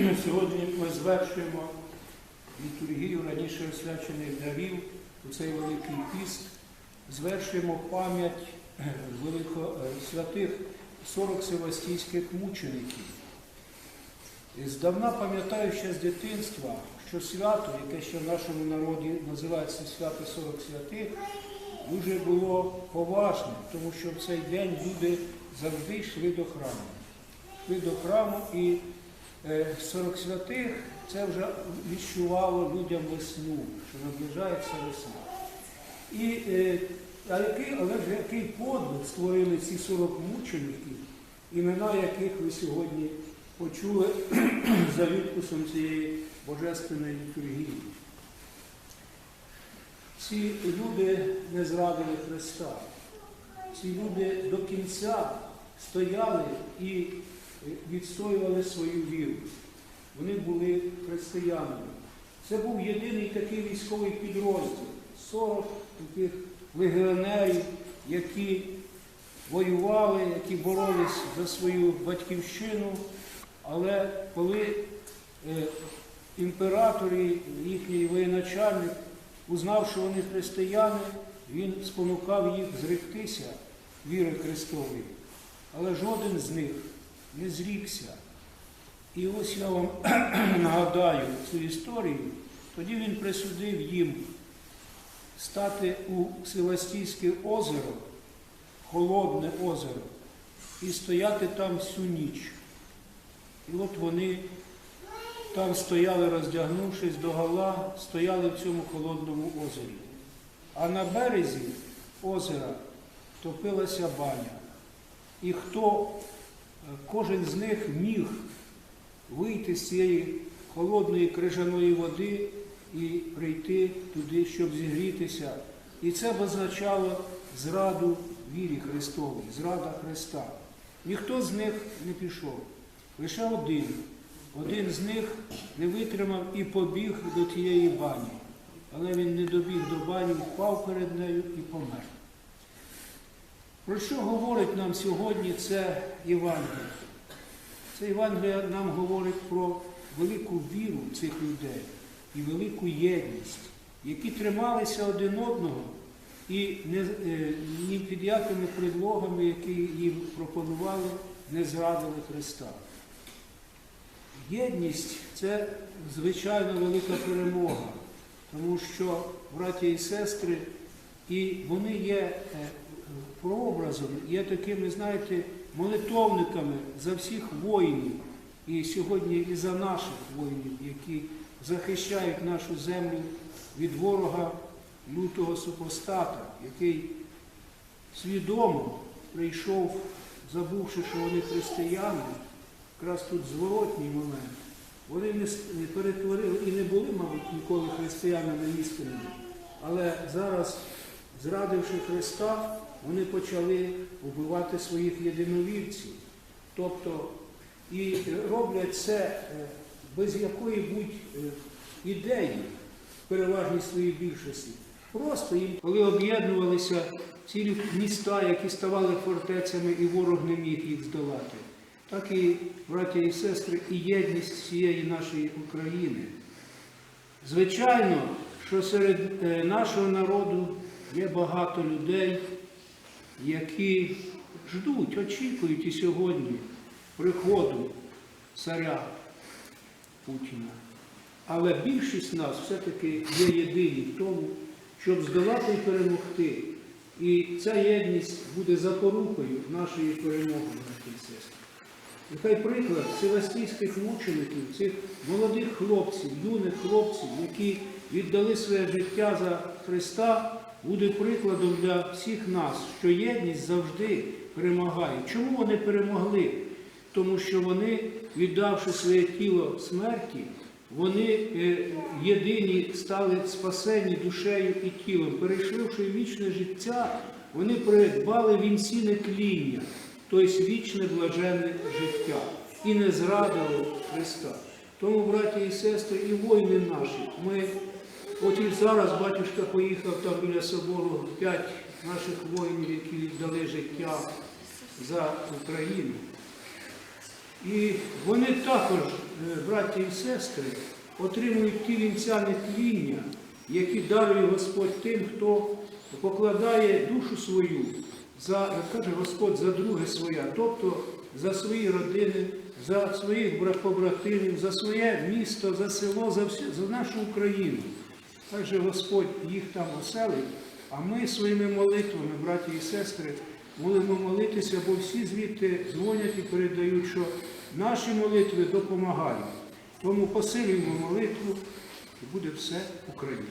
Сьогодні ми звершуємо літургію раніше освячених дарів у цей Великий піст, звершуємо пам'ять е, е, святих 40 севастійських мучеників. Здавна пам'ятаю ще з дитинства, що свято, яке ще в нашому народі називається свято 40 святих, дуже було поважним, тому що в цей день люди завжди йшли до храму. Йшли до храму і 40 святих це вже відчувало людям весну, що наближається весна. І, е, а який, але ж який подвиг створили ці 40 мучеників, імена яких ви сьогодні почули за відписом цієї божественної літургії. Ці люди не зрадили Христа. Ці люди до кінця стояли і відстоювали свою віру. Вони були християнами. Це був єдиний такий військовий підрозділ 40 таких легіонерів, які воювали, які боролись за свою батьківщину. Але коли е, імператор і їхній воєначальник узнав, що вони християни, він спонукав їх зректися віри Христової. Але жоден з них не зрікся. І ось я вам нагадаю цю історію. Тоді він присудив їм стати у Севастійське озеро, холодне озеро, і стояти там всю ніч. І от вони там стояли, роздягнувшись до гола, стояли в цьому холодному озері. А на березі озера топилася баня. І хто, кожен з них міг вийти з цієї холодної крижаної води і прийти туди, щоб зігрітися. І це означало зраду вірі Христовій, зрада Христа. Ніхто з них не пішов. Лише один. Один з них не витримав і побіг до тієї бані. Але він не добіг до бані, впав перед нею і помер. Про що говорить нам сьогодні це Євангеліє? Це Євангеліє нам говорить про велику віру цих людей і велику єдність, які трималися один одного і не, е, ні під якими предлогами, які їм пропонували, не зрадили Христа. Єдність це звичайно велика перемога, тому що браття і сестри, і вони є е, прообразом, є такими, знаєте, молитовниками за всіх воїнів, і сьогодні і за наших воїнів, які захищають нашу землю від ворога лютого супостата, який свідомо прийшов, забувши, що вони християни, якраз тут зворотній момент. Вони не перетворили і не були, мабуть, ніколи християнами істинними. Але зараз, зрадивши Христа, вони почали вбивати своїх єдиновірців. Тобто і роблять це е, без якої-будь е, ідеї в переважній своїй більшості. Просто їм, коли об'єднувалися цілі міста, які ставали фортецями, і ворог не міг їх здолати, так і, браття і сестри, і єдність всієї нашої України. Звичайно, що серед е, нашого народу є багато людей, які ждуть, очікують і сьогодні приходу царя Путіна. Але більшість нас все-таки є єдині в тому, щоб здолати і перемогти. І ця єдність буде запорукою нашої перемоги, нашої сестри. Нехай приклад севастійських мучеників, цих молодих хлопців, юних хлопців, які віддали своє життя за Христа, буде прикладом для всіх нас, що єдність завжди перемагає. Чому вони перемогли? Тому що вони, віддавши своє тіло смерті, вони е, єдині стали спасені душею і тілом. Перейшливши в вічне життя, вони придбали вінці нетління, тобто вічне блаженне життя, і не зрадили Христа. Тому, браті і сестри, і воїни наші, ми, от і зараз батюшка поїхав там біля собору п'ять наших воїнів, які віддали життя за Україну. І вони також е, браття і сестри отримують ті вінця нетління, які дарує Господь тим, хто покладає душу свою, за, каже Господь, за друге своє, тобто за свої родини, за своїх побратимів, за своє місто, за село, за, всю, за нашу Україну. Так же Господь їх там оселить, а ми своїми молитвами, браті і сестри, будемо молитися, бо всі звідти дзвонять і передають, що наші молитви допомагають. Тому посилюємо молитву і буде все Україна.